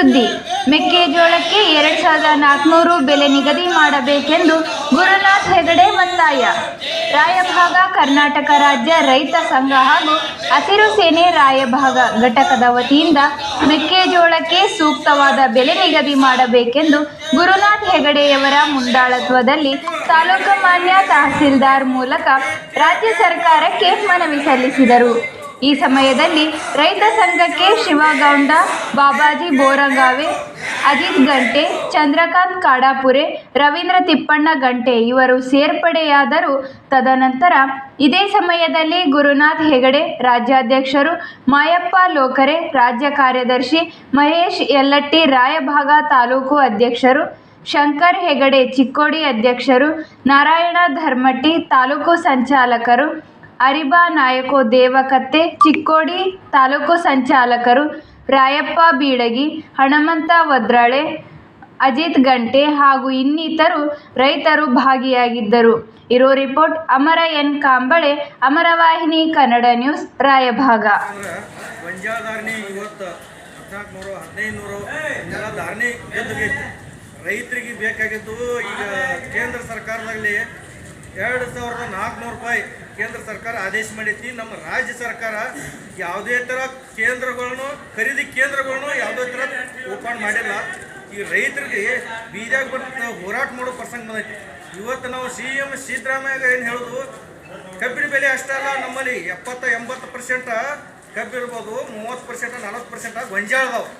ಸುದ್ದಿ. ಮೆಕ್ಕೆಜೋಳಕ್ಕೆ ಎರಡ್ ಸಾವಿರದ ನಾಲ್ಕುನೂರು ಬೆಲೆ ನಿಗದಿ ಮಾಡಬೇಕೆಂದು ಗುರುನಾಥ್ ಹೆಗಡೆ ಒತ್ತಾಯ. ರಾಯಭಾಗ, ಕರ್ನಾಟಕ ರಾಜ್ಯ ರೈತ ಸಂಘ ಹಾಗೂ ಹಸಿರು ಸೇನೆ ರಾಯಭಾಗ ಘಟಕದ ವತಿಯಿಂದ ಮೆಕ್ಕೆಜೋಳಕ್ಕೆ ಸೂಕ್ತವಾದ ಬೆಲೆ ನಿಗದಿ ಮಾಡಬೇಕೆಂದು ಗುರುನಾಥ್ ಹೆಗಡೆಯವರ ಮುಂದಾಳತ್ವದಲ್ಲಿ ತಾಲೂಕು ಮಾನ್ಯ ತಹಸೀಲ್ದಾರ್ ಮೂಲಕ ರಾಜ್ಯ ಸರ್ಕಾರಕ್ಕೆ ಮನವಿ ಸಲ್ಲಿಸಿದರು. ಈ ಸಮಯದಲ್ಲಿ ರೈತ ಸಂಘಕ್ಕೆ ಶಿವಗೌಂಡ, ಬಾಬಾಜಿ ಬೋರಗಾವೆ, ಅಜಿತ್ ಗಂಟೆ, ಚಂದ್ರಕಾಂತ್ ಕಾಡಾಪುರೆ, ರವೀಂದ್ರ ತಿಪ್ಪಣ್ಣ ಗಂಟೆ ಇವರು ಸೇರ್ಪಡೆಯಾದರು. ತದನಂತರ ಇದೇ ಸಮಯದಲ್ಲಿ ಗುರುನಾಥ್ ಹೆಗಡೆ, ರಾಜ್ಯಾಧ್ಯಕ್ಷರು ಮಾಯಪ್ಪ ಲೋಕರೆ, ರಾಜ್ಯ ಕಾರ್ಯದರ್ಶಿ ಮಹೇಶ್ ಯಲ್ಲಟ್ಟಿ, ರಾಯಭಾಗ ತಾಲೂಕು ಅಧ್ಯಕ್ಷರು ಶಂಕರ್ ಹೆಗಡೆ, ಚಿಕ್ಕೋಡಿ ಅಧ್ಯಕ್ಷರು ನಾರಾಯಣ ಧರ್ಮಟ್ಟಿ, ತಾಲೂಕು ಸಂಚಾಲಕರು ಅರಿಬಾ ನಾಯಕೋ ದೇವಕತ್ತೆ, ಚಿಕ್ಕೋಡಿ ತಾಲೂಕು ಸಂಚಾಲಕರು ರಾಯಪ್ಪ ಬೀಡಗಿ ಹಣಮಂತ ವದ್ರಾಳೆ, ಅಜಿತ್ ಗಂಟೆ ಹಾಗೂ ಇನ್ನಿತರು ರೈತರು ಭಾಗಿಯಾಗಿದ್ದರು. ಇರೋ report Amara N Kamble, Amaravahini, Kannada news, Raibag. ರೈತರಿಗೆ ಬೇಕಾಗಿದ್ದು ಈಗ ಕೇಂದ್ರ ಸರ್ಕಾರದಲ್ಲಿ ಎರಡು ಸಾವಿರದ ನಾಲ್ಕುನೂರು ರೂಪಾಯಿ ಕೇಂದ್ರ ಸರ್ಕಾರ ಆದೇಶ ಮಾಡೈತಿ ನಮ್ಮ ರಾಜ್ಯ ಸರ್ಕಾರ ಯಾವುದೇ ಥರ ಕೇಂದ್ರಗಳನ್ನು, ಖರೀದಿ ಕೇಂದ್ರಗಳನ್ನು ಯಾವುದೇ ಥರ ಓಪನ್ ಮಾಡಿಲ್ಲ. ಈ ರೈತರಿಗೆ ಬೀಜಾಗ ಬಂದು ಹೋರಾಟ ಮಾಡೋ ಪ್ರಸಂಗ ಬಂದೈತಿ. ಇವತ್ತು ನಾವು ಸಿ ಎಂ ಸಿದ್ದರಾಮಯ್ಯ ಏನು ಹೇಳೋದು, ಕಬ್ಬಿನ ಬೆಲೆ ಅಷ್ಟಲ್ಲ ನಮ್ಮಲ್ಲಿ ಎಪ್ಪತ್ತ ಎಂಬತ್ತು ಪರ್ಸೆಂಟ ಕಬ್ಬಿರ್ಬೋದು ಮೂವತ್ತು ಪರ್ಸೆಂಟ ನಲವತ್ತು ಪರ್ಸೆಂಟ ಗೊಂಜಾಳ ಅದಾವೆ.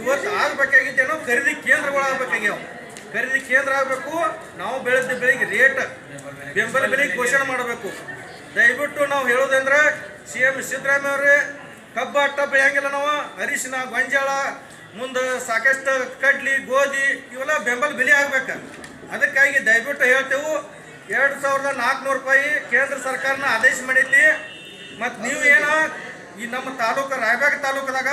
ಇವತ್ತು ಆಗ್ಬೇಕಾಗಿದ್ದೇನೋ ಖರೀದಿ ಕೇಂದ್ರಗಳು ಆಗ್ಬೇಕಾಗ್ಯಾವ. ಖರೀದಿ ಕೇಂದ್ರ ಆಗಬೇಕು, ನಾವು ಬೆಳೆದ ಬೆಳೆಗೆ ರೇಟ್ ಬೆಂಬಲ ಬೆಲೆಗೆ ಘೋಷಣೆ ಮಾಡಬೇಕು. ದಯವಿಟ್ಟು ನಾವು ಹೇಳೋದಂದ್ರೆ ಸಿ ಎಂ ಸಿದ್ದರಾಮಯ್ಯ ಅವ್ರಿ, ಕಬ್ಬ ಟಬ್ಬ ಹೆಂಗಿಲ್ಲ ನಾವು, ಅರಿಶಿನ, ಗೊಂಜಾಳ, ಮುಂದೆ ಸಾಕಷ್ಟು ಕಡ್ಲಿ, ಗೋಧಿ, ಇವೆಲ್ಲ ಬೆಂಬಲ ಬೆಲೆ ಆಗ್ಬೇಕು. ಅದಕ್ಕಾಗಿ ದಯವಿಟ್ಟು ಹೇಳ್ತೇವೆ, ಎರಡು ಸಾವಿರದ ನಾಲ್ಕುನೂರು ರೂಪಾಯಿ ಕೇಂದ್ರ ಸರ್ಕಾರನ ಆದೇಶ ಮಾಡೈತಿ ಮತ್ತು ನೀವು ಏನು ಈ ನಮ್ಮ ತಾಲೂಕು, ರಾಯಬಾಗ ತಾಲೂಕದಾಗ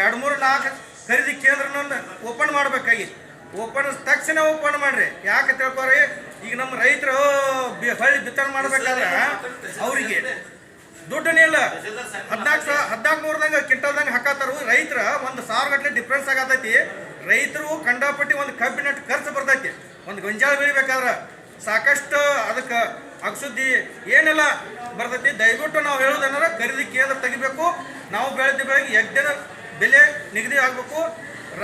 ಎರಡು, ಮೂರು, ನಾಲ್ಕು ಖರೀದಿ ಕೇಂದ್ರನ ಓಪನ್ ಮಾಡ್ಬೇಕಾಗಿ. ಓಪನ್ ತಕ್ಷಣ ಓಪನ್ ಮಾಡ್ರಿ. ಯಾಕೆ ತಿಳ್ಕೊರಿ ಈಗ ನಮ್ಮ ರೈತರು ಹೊಳ್ಳಿ ಬಿತ್ತನೆ ಮಾಡ್ಬೇಕಾದ್ರೆ ಅವರಿಗೆ ದುಡ್ಡನೇ ಇಲ್ಲ. ಹದಿನಾಲ್ಕು ಸಾವಿರ, ಹದಿನಾಲ್ಕು ನೂರದಂಗ ಕಿಂಟಲ್ದಂಗ ಹಾಕತ್ತಾರು. ರೈತರ ಒಂದು ಸಾವಿರ ಗಟ್ಟಲೆ ಡಿಫ್ರೆನ್ಸ್ ಆಗತೈತಿ. ರೈತರು ಕಂಡಾಪಟ್ಟಿ ಒಂದು ಕಬ್ಬಿನಟ್ಟು ಖರ್ಚು ಬರ್ತೈತಿ. ಒಂದು ಗೊಂಜಾಳ ಬೆಳಿಬೇಕಾದ್ರೆ ಸಾಕಷ್ಟು ಅದಕ್ಕೆ ಅಗಸುದ್ದಿ ಏನೆಲ್ಲ ಬರ್ತೈತಿ. ದಯವಿಟ್ಟು ನಾವು ಹೇಳೋದನ್ನ ಖರೀದಿ ಕೇಂದ್ರ ತೆಗಿಬೇಕು. ನಾವು ಬೆಳೆದ ಬೆಳಗ್ಗೆ ಯಜ್ಞದ ಬೆಲೆ ನಿಗದಿ ಆಗಬೇಕು.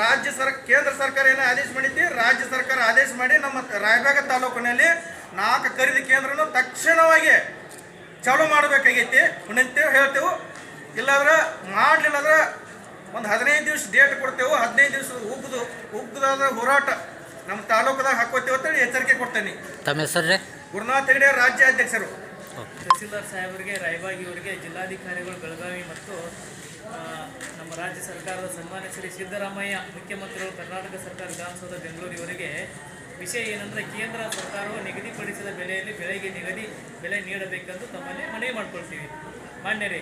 ರಾಜ್ಯ ಸರ್, ಕೇಂದ್ರ ಸರ್ಕಾರ ಏನೋ ಆದೇಶ ಮಾಡೈತಿ ರಾಜ್ಯ ಸರ್ಕಾರ ಆದೇಶ ಮಾಡಿ ನಮ್ಮ ರಾಯಬಾಗ ತಾಲೂಕಿನಲ್ಲಿ ನಾಲ್ಕು ಖರೀದಿ ಕೇಂದ್ರನು ತಕ್ಷಣವಾಗಿ ಚಾಲೂ ಮಾಡಬೇಕಾಗೈತಿ. ಅಂತೇಳಿ ಹೇಳ್ತೇವೆ ಇಲ್ಲಾದ್ರೆ ಮಾಡಲಿಲ್ಲ ಅಂದ್ರೆ ಒಂದು ಹದಿನೈದು ದಿವಸ ಡೇಟ್ ಕೊಡ್ತೇವೆ ಹದಿನೈದು ದಿವಸ ಉಗ್ದು ಉಗ್ದಾದ ಹೋರಾಟ ನಮ್ಮ ತಾಲೂಕದಾಗ ಹಾಕೋತೇವೆ ಅಂತೇಳಿ ಎಚ್ಚರಿಕೆ ಕೊಡ್ತೇನೆ. ತಮ್ಮ ಹೆಸರು ರೀ? ಗುರುನಾಥ್ ಹೆಗಡೆ ರಾಜ್ಯ ಅಧ್ಯಕ್ಷರು. ತಹಸೀಲ್ದಾರ್ ಸಾಹೇಬರಿಗೆ ರಾಯಬಾಗಿ ಅವರಿಗೆ ಜಿಲ್ಲಾಧಿಕಾರಿಗಳು ಬೆಳಗಾವಿ ಮತ್ತು ನಮ್ಮ ರಾಜ್ಯ ಸರ್ಕಾರದ ಸನ್ಮಾನ್ಯ ಶ್ರೀ ಸಿದ್ದರಾಮಯ್ಯ ಮುಖ್ಯಮಂತ್ರಿಗಳು ಕರ್ನಾಟಕ ಸರ್ಕಾರ ವಿಧಾನಸೌಧ ಬೆಂಗಳೂರಿ ಇವರಿಗೆ ವಿಷಯ ಏನಂದರೆ ಕೇಂದ್ರ ಸರ್ಕಾರವು ನಿಗದಿಪಡಿಸಿದ ಬೆಲೆಯಲ್ಲಿ ಬೆಳೆಗೆ ನಿಗದಿ ಬೆಲೆ ನೀಡಬೇಕೆಂದು ತಮ್ಮಲ್ಲಿ ಮನವಿ ಮಾಡಿಕೊಳ್ತೀವಿ. ಮಾನ್ಯರೇ,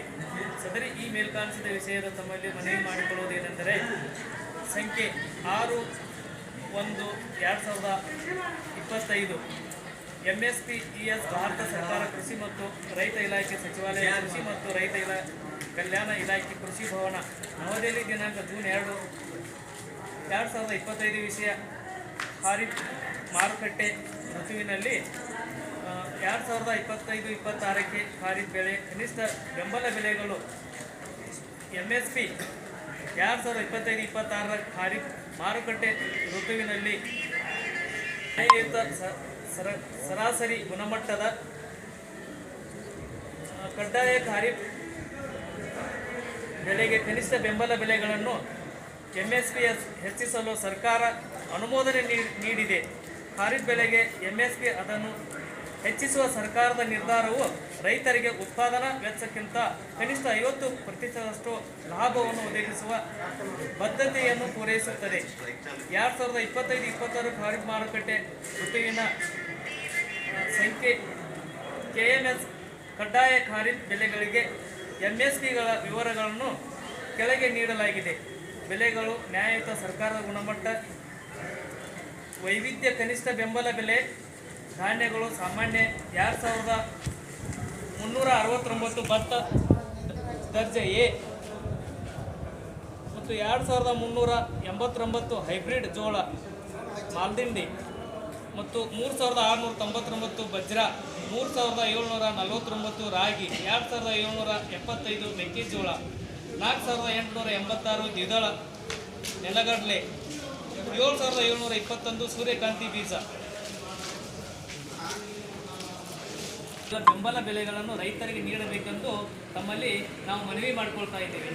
ಸದರಿ ಈ ಮೇಲ್ಕಾಣಿಸಿದ ವಿಷಯದ ತಮ್ಮಲ್ಲಿ ಮನವಿ ಮಾಡಿಕೊಳ್ಳುವುದೇನೆಂದರೆ ಸಂಖ್ಯೆ ಆರು ಒಂದು ಎರಡು ಸಾವಿರದ ಇಪ್ಪತ್ತೈದು M S P E S Bharat ಸರ್ಕಾರ ಕೃಷಿ ಮತ್ತು ರೈತ ಇಲಾಖೆ ಸಚಿವಾಲಯ ಕೃಷಿ ಮತ್ತು ರೈತ ಇಲಾ, ಕಲ್ಯಾಣ ಇಲಾಖೆ ಕೃಷಿ ಭವನ ನವದೆಹಲಿ ದಿನಾಂಕ ಜೂನ್ ಎರಡು ಎರಡು ಸಾವಿರದ ಇಪ್ಪತ್ತೈದು ವಿಷಯ ಖಾರಿಫ್ ಮಾರುಕಟ್ಟೆ ಋತುವಿನಲ್ಲಿ ಎರಡು ಸಾವಿರದ ಇಪ್ಪತ್ತೈದು, ಇಪ್ಪತ್ತಾರಕ್ಕೆ ಖಾರಿಫ್ ಬೆಳೆ, ಕನಿಷ್ಠ ಬೆಂಬಲ ಬೆಲೆಗಳು ಎಂ ಎಸ್ ಪಿ ಎರಡು ಸಾವಿರದ ಇಪ್ಪತ್ತೈದು, ಇಪ್ಪತ್ತಾರರ ಖಾರಿಫ್ ಮಾರುಕಟ್ಟೆ ಋತುವಿನಲ್ಲಿ ನ್ಯಾಯಯುತ ಸರ- ಸರಾಸರಿ ಗುಣಮಟ್ಟದ ಕಡ್ಡಾಯ ಖಾರಿಫ್ ಬೆಳೆಗೆ ಕನಿಷ್ಠ ಬೆಂಬಲ ಬೆಲೆಗಳನ್ನು ಎಂಎಸ್ಪಿ ಹೆಚ್ಚಿಸಲು ಸರ್ಕಾರ ಅನುಮೋದನೆ ನೀಡಿದೆ. ಖಾರಿಫ್ ಬೆಲೆಗೆ ಎಂಎಸ್ಪಿ ಅದನ್ನು ಹೆಚ್ಚಿಸುವ ಸರ್ಕಾರದ ನಿರ್ಧಾರವು ರೈತರಿಗೆ ಉತ್ಪಾದನಾ ವೆಚ್ಚಕ್ಕಿಂತ ಕನಿಷ್ಠ ಐವತ್ತು ಪ್ರತಿಶತದಷ್ಟು ಲಾಭವನ್ನು ಒದಗಿಸುವ ಬದ್ಧತೆಯನ್ನು ಪೂರೈಸುತ್ತದೆ. ಎರಡು ಸಾವಿರದ ಇಪ್ಪತ್ತೈದು ಇಪ್ಪತ್ತಾರು ಖಾರಿಫ್ ಮಾರುಕಟ್ಟೆ ಋತುವಿನ ಸಂಖ್ಯೆ ಕೆ ಎನ್ ಎಸ್ ಕಡ್ಡಾಯ ಖಾರಿಫ್ ಬೆಲೆಗಳಿಗೆ ಎಂಎಸ್ಪಿಗಳ ವಿವರಗಳನ್ನು ಕೆಳಗೆ ನೀಡಲಾಗಿದೆ. ಬೆಲೆಗಳು ನ್ಯಾಯಯುತ ಸರ್ಕಾರದ ಗುಣಮಟ್ಟ ವೈವಿಧ್ಯ ಕನಿಷ್ಠ ಬೆಂಬಲ ಬೆಲೆ ಧಾನ್ಯಗಳು ಸಾಮಾನ್ಯ ಎರಡು ಸಾವಿರದ ಮುನ್ನೂರ ಅರವತ್ತೊಂಬತ್ತು ಭತ್ತ ದರ್ಜೆ ಎ ಮತ್ತು ಎರಡು ಸಾವಿರದ ಮುನ್ನೂರ ಎಂಬತ್ತೊಂಬತ್ತು ಹೈಬ್ರಿಡ್ ಜೋಳ ಮಾಲ್ದಿಂಡಿ ಮತ್ತು ಮೂರು ಸಾವಿರದ ಆರುನೂರ ತೊಂಬತ್ತೊಂಬತ್ತು ವಜ್ರ ಮೂರು ಸಾವಿರದ ಏಳ್ನೂರ ನಲವತ್ತೊಂಬತ್ತು ರಾಗಿ, ಎರಡು ಸಾವಿರದ ಏಳ್ನೂರ ಎಪ್ಪತ್ತೈದು ಮೆಕ್ಕೆಜೋಳ, ನಾಲ್ಕು ಸಾವಿರದ ಎಂಟುನೂರ ಎಂಬತ್ತಾರು ದ್ವಿದಳ ನೆಲಗಡಲೆ ಏಳು ಸಾವಿರದ ಏಳ್ನೂರ ಇಪ್ಪತ್ತೊಂದು ಸೂರ್ಯಕಾಂತಿ ಬೀಜ. ಬೆಂಬಲ ಬೆಲೆಗಳನ್ನು ರೈತರಿಗೆ ನೀಡಬೇಕೆಂದು ತಮ್ಮಲ್ಲಿ ನಾವು ಮನವಿ ಮಾಡಿಕೊಳ್ತಾ ಇದ್ದೇವೆ.